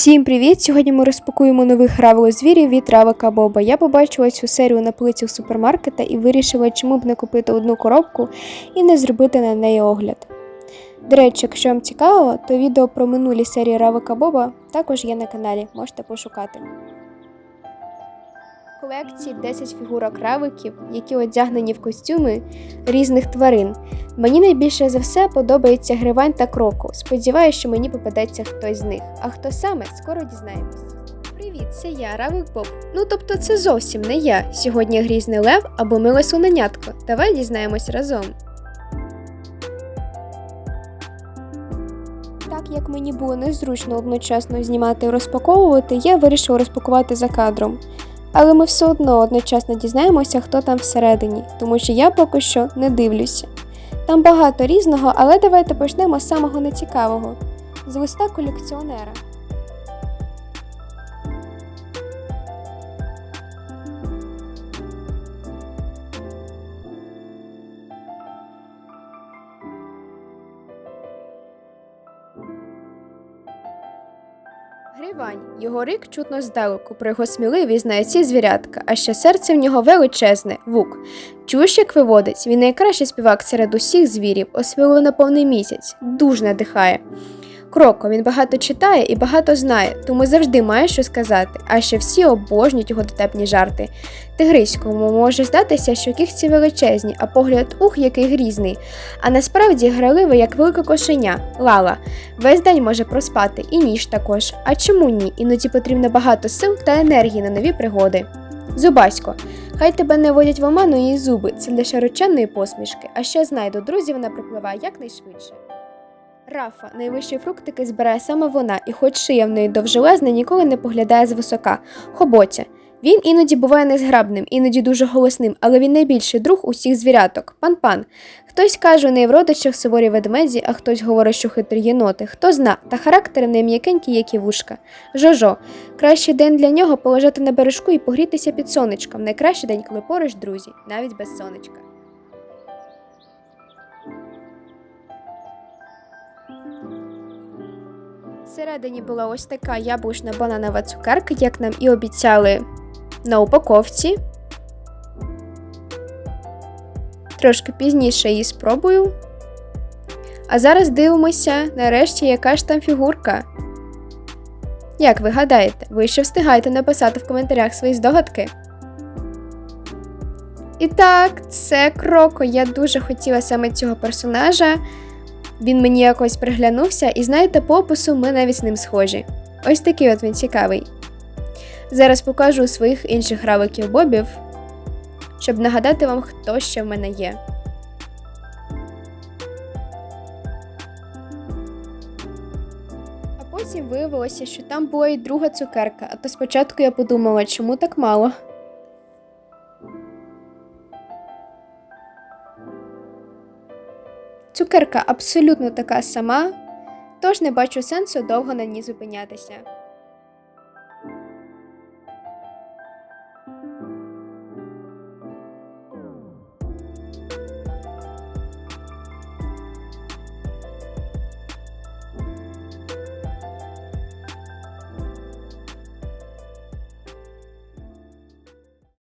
Всім привіт! Сьогодні ми розпакуємо нових гравело звірів від Равика Боба. Я побачила цю серію на полицях супермаркета і вирішила, чому б не купити одну коробку і не зробити на неї огляд. До речі, якщо вам цікаво, то відео про минулі серії Равика Боба також є на каналі, можете пошукати. Колекції 10 фігурок равиків, які одягнені в костюми різних тварин. Мені найбільше за все подобається Гривань та Кроко. Сподіваюся, що мені попадеться хтось з них. А хто саме, скоро дізнаємось. Привіт, це я, Равик Боб. Ну тобто це зовсім не я. Сьогодні грізний лев або миле слоненятко. Давай дізнаємось разом. Так як мені було незручно одночасно знімати і розпаковувати, я вирішила розпакувати за кадром. Але ми все одно одночасно дізнаємося, хто там всередині, тому що я поки що не дивлюся. Там багато різного, але давайте почнемо з самого нецікавого з листа колекціонера. Гривань. Його рик чутно здалеку, про його сміливість знає звірятка, а ще серце в нього величезне вук. Чуєш, як виводить, він найкращий співак серед усіх звірів, освілив на повний місяць, дуже надихає. Кроко, він багато читає і багато знає, тому завжди має що сказати, а ще всі обожнюють його дотепні жарти. Тигриському може здатися, що кігці величезні, а погляд ух, який грізний. А насправді граливий, як велика кошеня, лала. Весь день може проспати, і ніж також. А чому ні? Іноді потрібно багато сил та енергії на нові пригоди. Зубасько, хай тебе не водять в оману її зуби, це для широченної посмішки, а ще знай, до друзів вона припливає якнайшвидше. Рафа, найвищі фруктики збирає саме вона, і хоч шия в неї довжелезна, ніколи не поглядає звисока. Хоботя. Він іноді буває незграбним, іноді дуже голосним, але він найбільший друг усіх звіряток. Пан-пан. Хтось каже у неї в родичах суворі ведмеді, а хтось говорить, що хитрі єноти. Хто зна, та характери в неї м'якенькі, як і вушка. Жожо. Кращий день для нього полежати на бережку і погрітися під сонечком. Найкращий день, коли поруч друзі, навіть без сонечка. Всередині була ось така яблучна бананова цукерка, як нам і обіцяли на упаковці. Трошки пізніше її спробую. А зараз дивимося, нарешті, яка ж там фігурка. Як ви гадаєте, ви ще встигаєте написати в коментарях свої здогадки? І так, це Кроко. Я дуже хотіла саме цього персонажа. Він мені якось приглянувся, і знаєте, по опису ми навіть з ним схожі. Ось такий от він цікавий. Зараз покажу своїх інших равиків бобів, щоб нагадати вам, хто ще в мене є. А потім виявилося, що там була і друга цукерка, а то спочатку я подумала, чому так мало. Цукерка абсолютно така сама, тож не бачу сенсу довго на ній зупинятися.